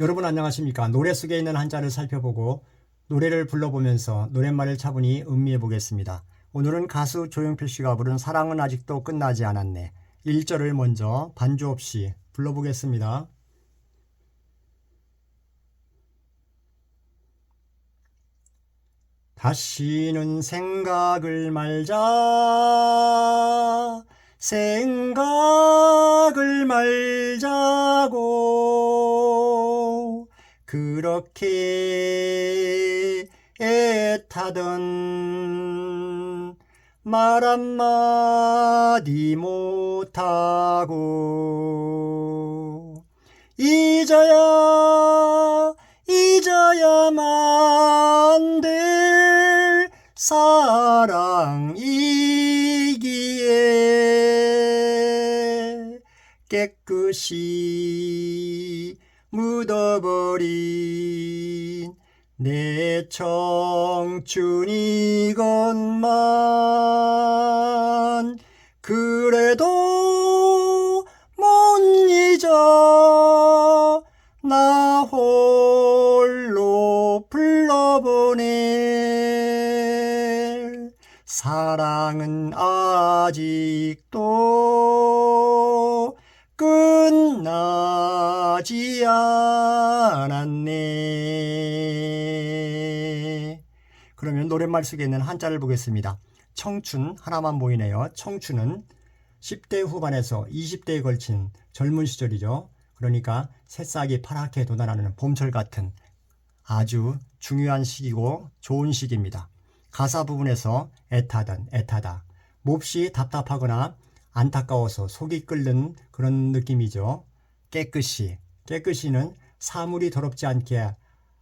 여러분 안녕하십니까? 노래 속에 있는 한자를 살펴보고 노래를 불러보면서 노랫말을 차분히 음미해 보겠습니다. 오늘은 가수 조용필 씨가 부른 사랑은 아직도 끝나지 않았네. 1절을 먼저 반주 없이 불러보겠습니다. 다시는 생각을 말자. 생각 그렇게 애타던 말 한마디 못하고 잊어야 잊어야만 될 사랑이기에 깨끗이 묻어버린 내 청춘이건만. 그래도 못 잊어 나 홀로 불러보내. 사랑은 아직도 끝나지 않았네. 그러면 노랫말 속에 있는 한자를 보겠습니다. 청춘 하나만 보이네요. 청춘은 10대 후반에서 20대에 걸친 젊은 시절이죠. 그러니까 새싹이 파랗게 돋아나는 봄철 같은 아주 중요한 시기고 좋은 시기입니다. 가사 부분에서 애타던 애타다. 몹시 답답하거나 안타까워서 속이 끓는 그런 느낌이죠. 깨끗이. 깨끗이는 사물이 더럽지 않게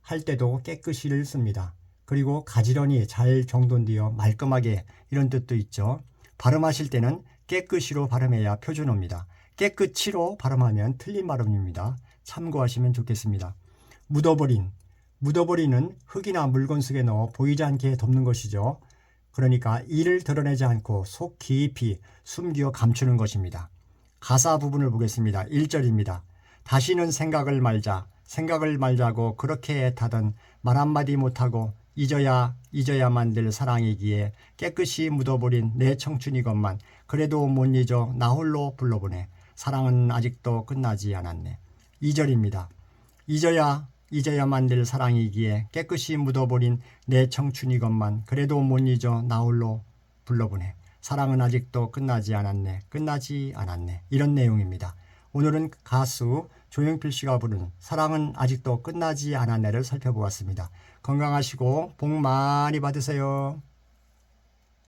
할 때도 깨끗이를 씁니다. 그리고 가지런히 잘 정돈되어 말끔하게 이런 뜻도 있죠. 발음하실 때는 깨끗이로 발음해야 표준어입니다. 깨끗이로 발음하면 틀린 발음입니다. 참고하시면 좋겠습니다. 묻어버린. 묻어버리는 흙이나 물건 속에 넣어 보이지 않게 덮는 것이죠. 그러니까 이를 드러내지 않고 속 깊이 숨겨 감추는 것입니다. 가사 부분을 보겠습니다. 1절입니다. 다시는 생각을 말자. 생각을 말자고 그렇게 애타던 말 한마디 못하고 잊어야 잊어야만 될 사랑이기에 깨끗이 묻어버린 내 청춘이건만 그래도 못 잊어 나 홀로 불러보내. 사랑은 아직도 끝나지 않았네. 2절입니다. 잊어야 잊어야만 될 사랑이기에 깨끗이 묻어버린 내 청춘이건만 그래도 못 잊어 나 홀로 불러보내. 사랑은 아직도 끝나지 않았네. 끝나지 않았네. 이런 내용입니다. 오늘은 가수 조용필 씨가 부른 사랑은 아직도 끝나지 않았네를 살펴보았습니다. 건강하시고 복 많이 받으세요.